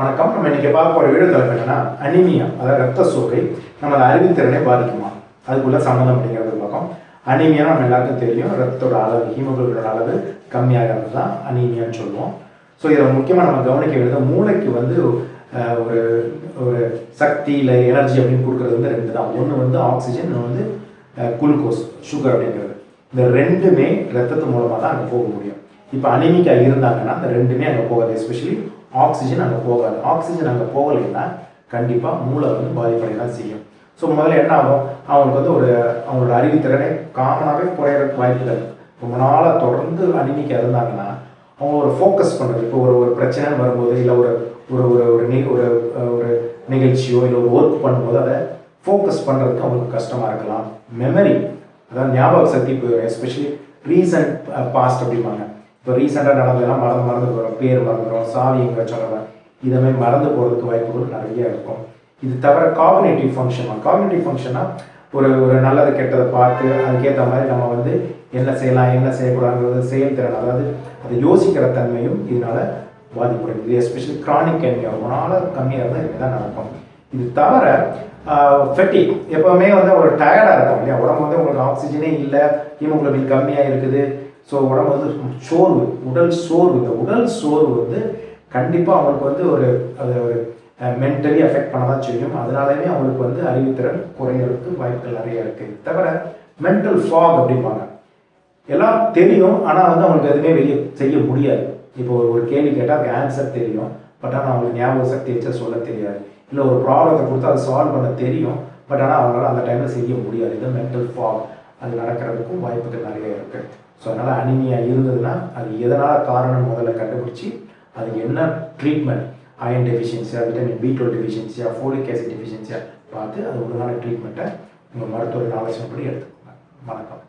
வணக்கம் நம்ம இன்னைக்கு பார்க்க போகிற வீடியோ தலைப்பு என்னன்னா அனிமியா அதாவது ரத்த சோகை நமது அறிவுத்திறனை பாதிக்குமா? அதுக்குள்ள சம்மந்தம் அப்படிங்கிறது பார்க்கும் அனிமியா நம்ம எல்லாருக்கும் தெரியும் ரத்தத்தோட அளவு ஹீமோகுளோபினோட அளவு கம்மியாகிறது தான் அனிமியான்னு சொல்லுவோம். ஸோ இதை முக்கியமாக நம்ம கவனிக்க வேண்டியது மூளைக்கு வந்து ஒரு ஒரு சக்தி இல்லை எனர்ஜி அப்படின்னு கொடுக்குறது வந்து ரெண்டு தான். ஒன்று வந்து ஆக்சிஜன் இன்னும் வந்து குளுக்கோஸ் சுகர் அப்படிங்கிறது. இந்த ரெண்டுமே ரத்தத்து மூலமாக தான் அங்கே போக முடியும். இப்போ அனிமிக்காக இருந்தாங்கன்னா அந்த ரெண்டுமே அங்கே போகாது எஸ்பெஷலி ஆக்சிஜன் அங்கே போகாது. ஆக்சிஜன் அங்கே போகலைன்னா கண்டிப்பாக மூளை வந்து பாதிப்படைய தான் செய்யும். ஸோ முதல்ல என்ன ஆகும்? அவங்களுக்கு வந்து ஒரு அவங்களோட அறிவுத்திறனை காமனாகவே குறையிறதுக்கு வாய்ப்புகள் ரொம்ப நாளாக தொடர்ந்து அனிமிக்கா இருந்தாங்கன்னா அவங்க ஒரு ஃபோக்கஸ் பண்ணுறது இப்போ ஒரு ஒரு பிரச்சனைன்னு வரும்போது இல்லை ஒரு ஒரு ஒரு ஒரு நி ஒரு ஒரு நிகழ்ச்சியோ இல்லை ஒரு ஒர்க் பண்ணும்போது அதை ஃபோக்கஸ் பண்ணுறதுக்கு அவங்களுக்கு கஷ்டமாக இருக்கலாம். மெமரி அதாவது ஞாபக சக்தி போயிடும். எஸ்பெஷலி ரீசன்ட் பாஸ்ட் அப்படிம்பாங்க. இப்போ ரீசெண்டாக நடந்ததெல்லாம் மறந்து மறந்து போகிறோம் பேர் மறந்துடும் சாவி எங்கே இதை இதமே மறந்து போகிறதுக்கு வாய்ப்புகள் நிறைய இருக்கும். இது தவிர காம்பினேட்டிவ் ஃபங்க்ஷன் காம்பினேட்டிவ் ஃபங்க்ஷனா ஒரு ஒரு நல்லது கெட்டதை பார்த்து அதுக்கேற்ற மாதிரி நம்ம வந்து என்ன செய்யலாம் என்ன செய்யக்கூடாதுங்கிறது செயல்திறன் அதாவது அதை யோசிக்கிற தன்மையும் இதனால் பாதிப்படையும் இது எஸ்பெஷலி கிரானிக் கம்மியாக ரொம்ப நாளாக கம்மியாக இருந்தால் இதுதான் நடக்கும். இது தவிர ஃபெட்டி எப்போவுமே வந்து ஒரு டயர்டாக இருக்கும் இல்லையா? உடம்பு வந்து உங்களுக்கு ஆக்சிஜனே இல்லை ஹீமோக்ளோபின் கம்மியாக இருக்குது. ஸோ உடம்பு வந்து சோர்வு உடல் சோர்வு. இந்த உடல் சோர்வு வந்து கண்டிப்பாக அவங்களுக்கு வந்து ஒரு அது ஒரு மென்டலி அஃபெக்ட் பண்ண தான் செய்யும். அதனாலேயே அவங்களுக்கு வந்து அறிவுத்திறன் குறையிறதுக்கு வாய்ப்புகள் நிறைய இருக்குது தவிர மென்டல் ஃபாக் அப்படிம்பாங்க. எல்லாம் தெரியும் ஆனால் வந்து அவங்களுக்கு எதுவுமே வெளியே செய்ய முடியாது. இப்போ ஒரு ஒரு கேள்வி கேட்டால் அதுக்கு ஆன்சர் தெரியும். பட் ஆனால் அவங்களுக்கு ஞாபக சக்தி வச்சா சொல்ல தெரியாது. இல்லை ஒரு ப்ராப்ளத்தை கொடுத்து அதை சால்வ் பண்ண தெரியும். பட் ஆனால் அவங்களால அந்த டைமில் செய்ய முடியாது. இது மென்டல் ஃபாக் அது நடக்கிறதுக்கும் வாய்ப்புகள் நிறைய இருக்குது ஸோ அதனால் அனிமியா இருந்ததுன்னா அது எதனால் காரணம் முதல்ல கண்டுபிடிச்சி அதுக்கு என்ன ட்ரீட்மெண்ட் அயன் டெஃபிஷியன்சியா விட்டமின் பி டுவெல் டெஃபிஷியன்சியா ஃபோலிக் ஆசிட் டெஃபிஷியன்சியா பார்த்து அது ஒழுங்கான ட்ரீட்மெண்ட்டை உங்கள் மருத்துவர்கள் ஆலோசனைப்படி எடுத்துக்கோங்க. வணக்கம்.